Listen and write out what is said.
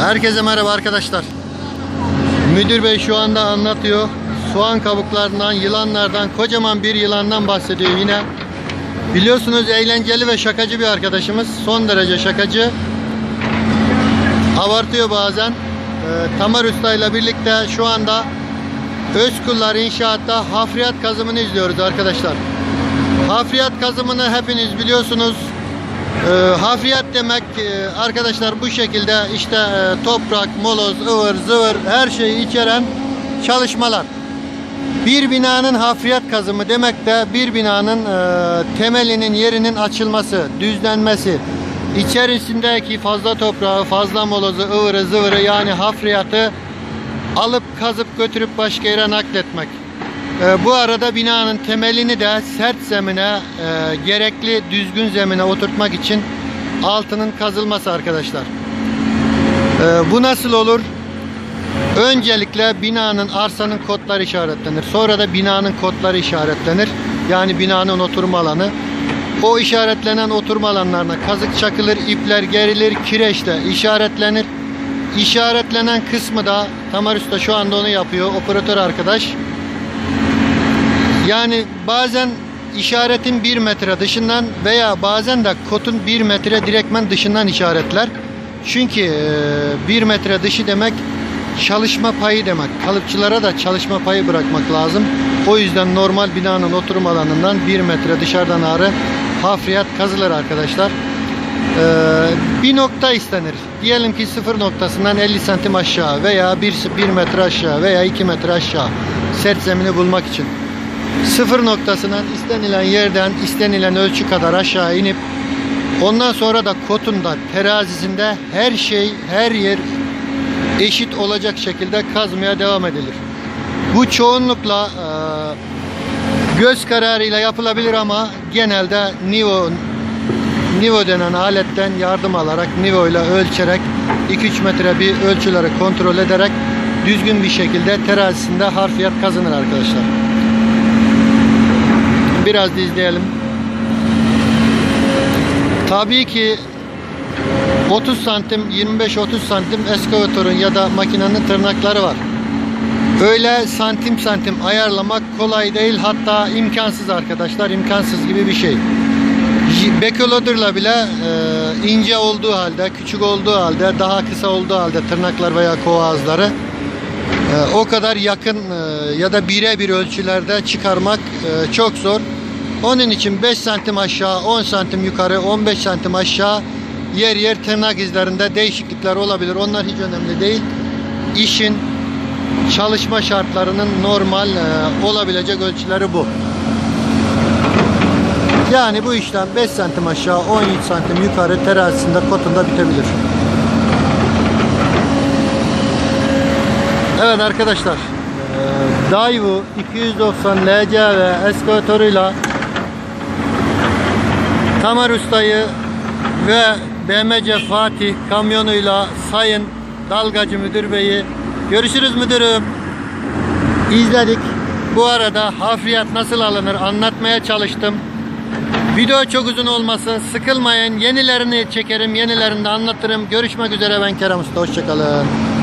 Herkese merhaba arkadaşlar. Müdür bey şu anda anlatıyor. Soğan kabuklarından, yılanlardan, kocaman bir yılandan bahsediyor yine. Biliyorsunuz eğlenceli ve şakacı bir arkadaşımız. Son derece şakacı. Abartıyor bazen. Ee, Tamar Usta ile birlikte şu anda Özkullar İnşaat'ta hafriyat kazımını izliyoruz arkadaşlar. Hafriyat kazımını hepiniz biliyorsunuz. E, hafriyat demek e, arkadaşlar bu şekilde işte e, toprak, moloz, ıvır, zıvır her şeyi içeren çalışmalar. Bir binanın hafriyat kazımı demek de bir binanın e, temelinin yerinin açılması, düzlenmesi, içerisindeki fazla toprağı, fazla molozu, ıvırı, zıvırı yani hafriyatı alıp kazıp götürüp başka yere nakletmek. E, bu arada binanın temelini de sert zemine, e, gerekli düzgün zemine oturtmak için altının kazılması arkadaşlar. E, bu nasıl olur? Öncelikle binanın arsanın kodları işaretlenir. Sonra da binanın kodları işaretlenir. Yani binanın oturma alanı. O işaretlenen oturma alanlarına kazık çakılır, ipler gerilir, kireçle işaretlenir. İşaretlenen kısmı da Tamar Usta şu anda onu yapıyor. Operatör arkadaş. Yani bazen işaretin bir metre dışından veya bazen de kotun bir metre direktmen dışından işaretler. Çünkü e, bir metre dışı demek çalışma payı demek. Kalıpçılara da çalışma payı bırakmak lazım. O yüzden normal binanın oturum alanından bir metre dışarıdan ağrı hafriyat kazılır arkadaşlar. Ee, bir nokta istenir. Diyelim ki sıfır noktasından 50 santim aşağı veya 1, 1 metre aşağı veya 2 metre aşağı sert zemini bulmak için. Sıfır noktasından istenilen yerden istenilen ölçü kadar aşağı inip ondan sonra da kotunda terazisinde her şey her yer eşit olacak şekilde kazmaya devam edilir. Bu çoğunlukla e, göz kararıyla yapılabilir ama genelde nivo Nivo denen aletten yardım alarak Nivo ile ölçerek 2-3 metre bir ölçüleri kontrol ederek düzgün bir şekilde terazisinde harfiyat kazanır arkadaşlar. Biraz da izleyelim. Tabii ki 30 santim 25-30 santim eskavatörün ya da makinenin tırnakları var. Öyle santim santim ayarlamak kolay değil hatta imkansız arkadaşlar imkansız gibi bir şey. Backloader'la bile e, ince olduğu halde, küçük olduğu halde, daha kısa olduğu halde tırnaklar veya kova e, o kadar yakın e, ya da birebir ölçülerde çıkarmak e, çok zor. Onun için 5 santim aşağı, 10 santim yukarı, 15 santim aşağı yer yer tırnak izlerinde değişiklikler olabilir. Onlar hiç önemli değil. İşin çalışma şartlarının normal e, olabilecek ölçüleri bu. Yani bu işlem 5 santim aşağı 17 santim yukarı terazisinde kotunda bitebilir. Evet arkadaşlar eee, Daewoo 290 LCV eskavatörüyle Tamer Usta'yı ve BMC Fatih kamyonuyla Sayın Dalgacı Müdür Bey'i görüşürüz müdürüm. İzledik. Bu arada hafriyat nasıl alınır anlatmaya çalıştım. Video çok uzun olmasın. Sıkılmayın. Yenilerini çekerim. Yenilerini de anlatırım. Görüşmek üzere ben Kerem Usta. Hoşçakalın.